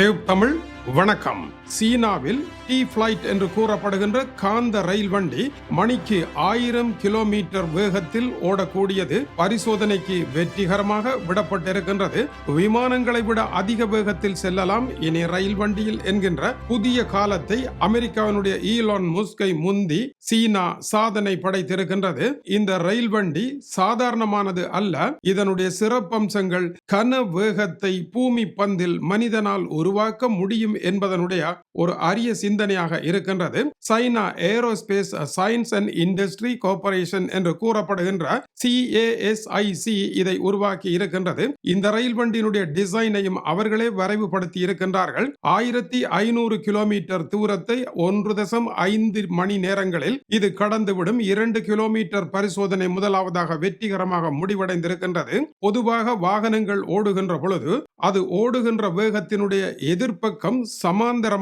தேவ் தமிழ் வணக்கம். சீனாவில் D flight என்று கூறப்படுகின்ற காந்த ரயில் வண்டி மணிக்கு ஆயிரம் கிலோமீட்டர் வேகத்தில் ஓடக்கூடியது பரிசோதனைக்கு வெற்றிகரமாக விடப்பட்டிருக்கின்றது. விமானங்களை விட அதிக வேகத்தில் செல்லலாம் இனி ரயில் வண்டியில் என்கின்ற புதிய காலத்தை அமெரிக்காவினுடைய ஈலான் முஸ்கை முந்தி சீனா சாதனை படைத்திருக்கின்றது. இந்த ரயில் வண்டி சாதாரணமானது அல்ல இதனுடைய சிறப்பம்சங்கள் கன வேகத்தை பூமி பந்தில் மனிதனால் உருவாக்க முடியும் என்பதனுடைய ஒரு அரிய சிந்தனையாக இருக்கின்றது. China aerospace science and industry cooperation என்று கூறப்படுகின்ற சிஏஎஸ்ஐசி இதை உருவாக்கி இருக்கின்றது. இந்த ரயில் வண்டியினுடைய டிசைனையும் அவர்களே வரைவுபடுத்தி இருக்கின்றார்கள். ஆயிரத்தி ஐநூறு கிலோமீட்டர் தூரத்தை ஒன்று தசம் ஐந்து மணி நேரங்களில் இது கடந்துவிடும். இரண்டு கிலோமீட்டர் பரிசோதனை முதலாவதாக வெற்றிகரமாக முடிவடைந்திருக்கின்றது. பொதுவாக வாகனங்கள் ஓடுகின்ற பொழுது அது ஓடுகின்ற வேகத்தினுடைய எதிர்ப்பக்கம்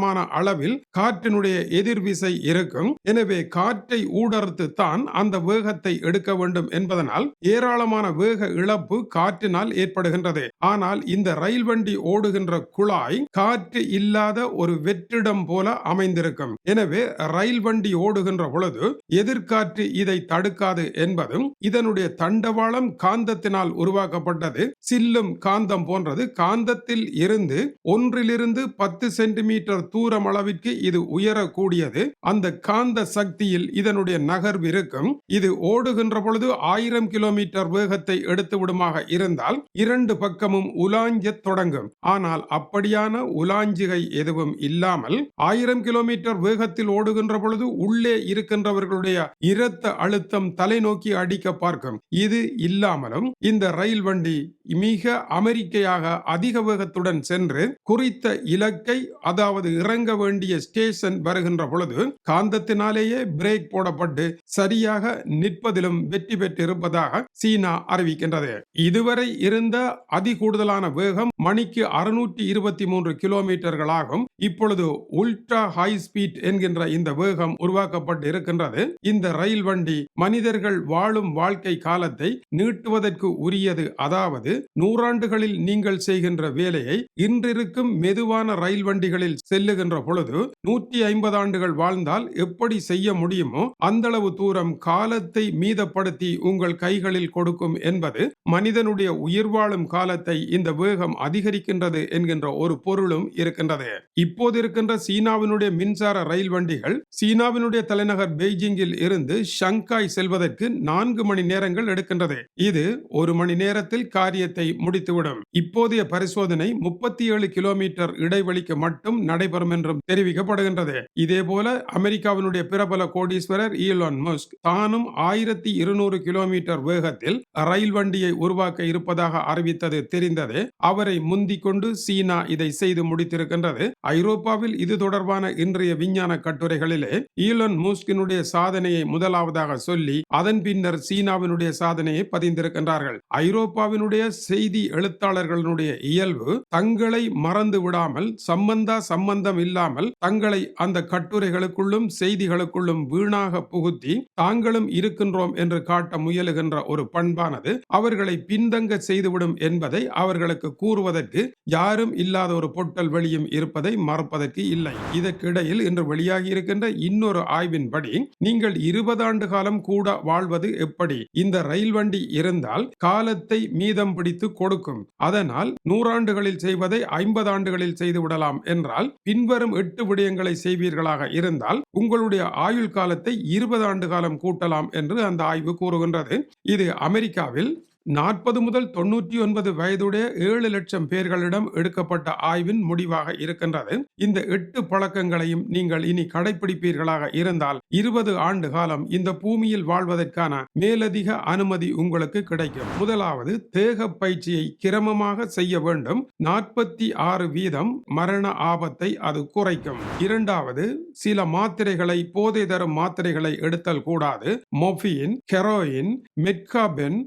சமாந்தரமான அளவில் காற்றினுடைய எதிர்விசை இருக்கும். எனவே காற்றை ஊடறுத்து தான் அந்த வேகத்தை எடுக்க வேண்டும் என்பதனால் ஏராளமான வேக இழப்பு காற்றினால் ஏற்படுகின்றது. ஆனால் இந்த ரயில் வண்டி ஓடுகின்ற குழாய் காற்று இல்லாத ஒரு வெற்றிடம் போல அமைந்திருக்கும். எனவே ரயில் வண்டி ஓடுகின்ற பொழுது எதிர்காற்று இதை தடுக்காது என்பதும் இதனுடைய தண்டவாளம் காந்தத்தினால் உருவாக்கப்பட்டது. சில்லும் காந்தம் போன்றது. காந்தத்தில் இருந்து ஒன்றிலிருந்து பத்து சென்டிமீட்டர் தூரம் அளவிற்கு இது உயரக்கூடியது. அந்த காந்த சக்தியில் இதனுடைய நகர்வு இருக்கும். இது ஓடுகின்ற பொழுது ஆயிரம் கிலோமீட்டர் வேகத்தை எடுத்து விடுமாக இருந்தால் இரண்டு பக்கமும் உலாஞ்ச தொடங்கும். ஆனால் அப்படியான உலாஞ்சிகை எதுவும் இல்லாமல் ஆயிரம் கிலோமீட்டர் வேகத்தில் ஓடுகின்ற பொழுது உள்ளே இருக்கின்றவர்களுடைய இரத்த அழுத்தம் தலைநோக்கி அடிக்க பார்க்கும். இது இல்லாமலும் இந்த ரயில் வண்டி மிக அமெரிக்கையாக அதிக வேகத்துடன் சென்று குறித்த இலக்கை அதாவது இறங்க வேண்டிய ஸ்டேஷன் வருகின்ற பொழுது காந்தத்தினாலேயே பிரேக் போடப்பட்டு சரியாக நிற்பதிலும் வெற்றி பெற்றிருப்பதாக சீனா அறிவிக்கின்றது. இதுவரை இருந்த அதிகூடுதலான வேகம் மணிக்கு அறுநூற்றி இருபத்தி மூன்று கிலோமீட்டர்களாகும் இப்பொழுது உல்ட்ரா ஹை ஸ்பீட் என்கின்ற இந்த வேகம் உருவாக்கப்பட்டு இருக்கின்றது. இந்த ரயில் வண்டி மனிதர்கள் வாழும் வாழ்க்கை காலத்தை நீட்டுவதற்கு உரியது. அதாவது நூறாண்டுகளில் நீங்கள் செய்கின்ற வேலையை இன்றிருக்கும் மெதுவான ரயில் வண்டிகளில் செல்லுகின்ற பொழுது நூற்றி ஐம்பது ஆண்டுகள் வாழ்ந்தால் எப்படி செய்ய முடியுமோ அந்த அளவு தூரம் காலத்தை மீதப்படுத்தி உங்கள் கைகளில் கொடுக்கும் என்பது மனிதனுடைய உயிர் வாழும் காலத்தை இந்த வேகம் அதிகரிக்கின்றது என்கின்ற ஒரு பொருளும் இருக்கின்றது. இப்போது இருக்கின்ற சீனாவினுடைய மின்சார ரயில் வண்டிகள் சீனாவினுடைய தலைநகர் பெய்ஜிங்கில் இருந்து ஷங்காய் செல்வதற்கு நான்கு மணி நேரங்கள் எடுக்கின்றது. இது ஒரு மணி நேரத்தில் காரியத்தை முடித்துவிடும். இப்போதைய பரிசோதனை முப்பத்தி ஏழு கிலோமீட்டர் இடைவெளிக்கு மட்டும் நடைபெறும் என்றும் தெரிவிக்கப்படுகின்றது. இதேபோல அமெரிக்காவினுடைய பிரபல கோடீஸ்வரர் ஈலான் மஸ்க் தானும் ஆயிரத்தி இருநூறு கிலோமீட்டர் வேகத்தில் ரயில் வண்டியை உருவாக்க இருப்பதாக அறிவித்தது தெரிந்தது. அவரை முந்திக் கொண்டு சீனா இதை செய்து முடித்திருக்கின்றது. ஐரோப்பாவில் இது தொடர்பான இன்றைய விஞ்ஞான கட்டுரைகளிலே ஈலன் மூஸ்கினுடைய சாதனையை முதலாவதாக சொல்லி அதன் பின்னர் சீனாவினுடைய சாதனையை பதிந்திருக்கின்றார்கள். ஐரோப்பாவினுடைய செய்தி எழுத்தாளர்களுடைய இயல்பு தங்களை மறந்து விடாமல் சம்பந்தா சம்பந்த சம்பந்தம் இல்லாமல் தங்களை அந்த கட்டுரைகளுக்குள்ளும் செய்திகளுக்குள்ளும் வீணாக புகுத்தி தாங்களும் இருக்கின்றோம் என்று காட்ட முயலுகின்ற ஒரு பண்பானது அவர்களை பின்தங்க செய்துவிடும் என்பதை அவர்களுக்கு கூறுவதற்கு யாரும் இல்லாத ஒரு பொட்டல் வெளியும் இருப்பதை மறப்பதற்கு இல்லை. இதற்கிடையில் இன்று வெளியாகி இருக்கின்ற இன்னொரு ஆய்வின்படி நீங்கள் இருபது ஆண்டு காலம் கூட வாழ்வது எப்படி? இந்த ரயில் வண்டி இருந்தால் காலத்தை மீதம் பிடித்து கொடுக்கும். அதனால் நூறாண்டுகளில் செய்வதை ஐம்பது ஆண்டுகளில் செய்து விடலாம் என்றால் பின் பின்வரும் எட்டு விடயங்களை செய்வீர்களாக இருந்தால் உங்களுடைய ஆயுள் காலத்தை இருபது ஆண்டு காலம் கூட்டலாம் என்று அந்த ஆய்வு கூறுகின்றது. இது அமெரிக்காவில் நாற்பது முதல் தொண்ணூற்றி ஒன்பது வயதுடைய ஏழு லட்சம் பேர்களிடம் எடுக்கப்பட்ட ஆய்வின் முடிவாக இருக்கின்றது. இந்த எட்டு பழக்கங்களையும் நீங்கள் இனி கடைபிடிப்பீர்களாக இருந்தால் இருபது ஆண்டு காலம் இந்த பூமியில் வாழ்வதற்கான மேலதிக அனுமதி உங்களுக்கு கிடைக்கும். முதலாவது தேக பயிற்சியை கிரமமாக செய்ய வேண்டும். நாற்பத்தி ஆறு வீதம் மரண ஆபத்தை அது குறைக்கும். இரண்டாவது சில மாத்திரைகளை போதை தரும் மாத்திரைகளை எடுத்தல் கூடாது. மொஃபின் கெரோயின் மெட்காபென்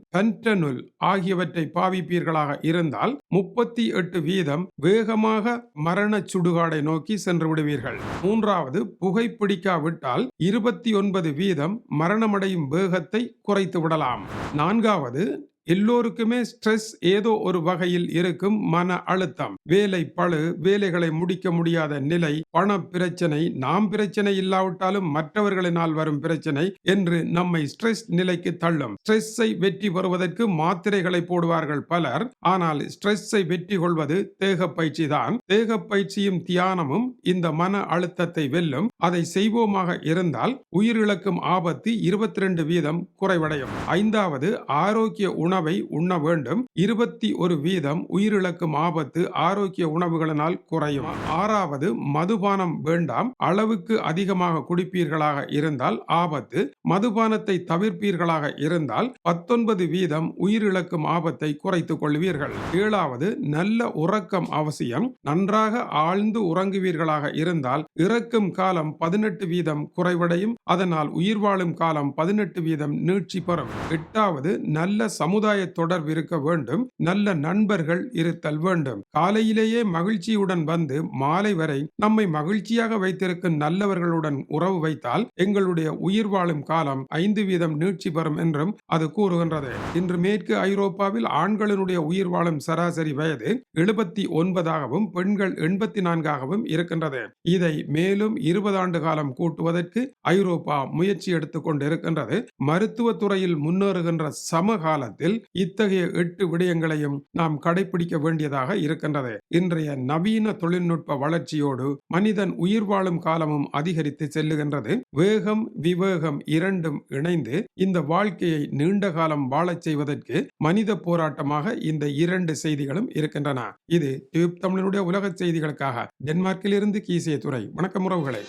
பொருள் ஆகியவற்றை பாவிப்பீர்களாக இருந்தால் முப்பத்தி எட்டு வீதம் வேகமாக மரண சுடுகாடை நோக்கி சென்று விடுவீர்கள். மூன்றாவது புகைப்பிடிக்காவிட்டால் இருபத்தி ஒன்பது வீதம் மரணமடையும் வேகத்தை குறைத்து விடலாம். நான்காவது எல்லோருக்குமே ஸ்ட்ரெஸ் ஏதோ ஒரு வகையில் இருக்கும் மன அழுத்தம். வேலை பளு வேலைகளை முடிக்க முடியாத நிலை பண பிரச்சனை நாம் பிரச்சனை இல்லாவிட்டாலும் மற்றவர்களினால் வரும் பிரச்சனை என்று நம்மை ஸ்ட்ரெஸ் நிலைக்கு தள்ளும். ஸ்ட்ரெஸ்ஸை வெற்றி பெறுவதற்கு மாத்திரைகளை போடுவார்கள் பலர். ஆனால் ஸ்ட்ரெஸ்ஸை வெற்றி கொள்வது தேக பயிற்சி தான் தேக பயிற்சியும் தியானமும் இந்த மன அழுத்தத்தை வெல்லும். அதை செய்வோமாக இருந்தால் உயிரிழக்கும் ஆபத்து இருபத்தி ரெண்டு வீதம் குறைவடையும். ஐந்தாவது ஆரோக்கிய உணவு உண்ண வேண்டும். இருபத்தி ஒரு வீதம் உயிரிழக்கும் ஆபத்து ஆரோக்கிய உணவுகளினால் குறையும். ஆறாவது மதுபானம் வேண்டாம். அளவுக்கு அதிகமாக குடிப்பீர்களாக இருந்தால் ஆபத்து. மதுபானத்தை தவிர்ப்பீர்களாக இருந்தால் பத்தொன்பது வீதம் உயிரிழக்கும் ஆபத்தை குறைத்துக் கொள்வீர்கள். ஏழாவது நல்ல உறக்கம் அவசியம். நன்றாக ஆழ்ந்து உறங்குவீர்களாக இருந்தால் இறக்கும் காலம் பதினெட்டு வீதம் குறைவடையும். அதனால் உயிர் வாழும் காலம் பதினெட்டு வீதம் நீட்சி பெறும். எட்டாவது நல்ல சமுதாய சமுதாய தொடர்பு இருக்க வேண்டும். நல்ல நண்பர்கள் இருத்தல் வேண்டும். காலையிலேயே மகிழ்ச்சியுடன் வந்து மாலை வரை நம்மை மகிழ்ச்சியாக வைத்திருக்கும் நல்லவர்களுடன் உறவு வைத்தால் எங்களுடைய உயிர் வாழும் காலம் ஐந்து வீதம் நீட்சி பெறும் என்றும் அது கூறுகின்றது. இன்று மேற்கு ஐரோப்பாவில் ஆண்களினுடைய உயிர் வாழும் சராசரி வயது எழுபத்தி ஒன்பதாகவும் பெண்கள் எண்பத்தி நான்காகவும் இருக்கின்றது. இதை மேலும் இருபது ஆண்டு காலம் கூட்டுவதற்கு ஐரோப்பா முயற்சி எடுத்துக் கொண்டிருக்கின்றது. மருத்துவ துறையில் முன்னேறுகின்ற சமகாலத்தில் இத்தகைய எட்டு விடயங்களையும் நாம் கடைபிடிக்க வேண்டியதாக இருக்கின்றது. இன்றைய நவீன தொழில்நுட்ப வளர்ச்சியோடு மனிதன் உயிர் வாழும் காலமும் அதிகரித்து செல்லுகின்றது. வேகம் விவேகம் இரண்டும் இணைந்து இந்த வாழ்க்கையை நீண்ட காலம் வாழச் செய்வதற்கு மனித போராட்டமாக இந்த இரண்டு செய்திகளும் இருக்கின்றன. இது டியூப் தமிழனுடைய உலக செய்திகளுக்காக. டென்மார்க்கில் இருந்து கீசிய துறை வணக்கம் உறவுகளை.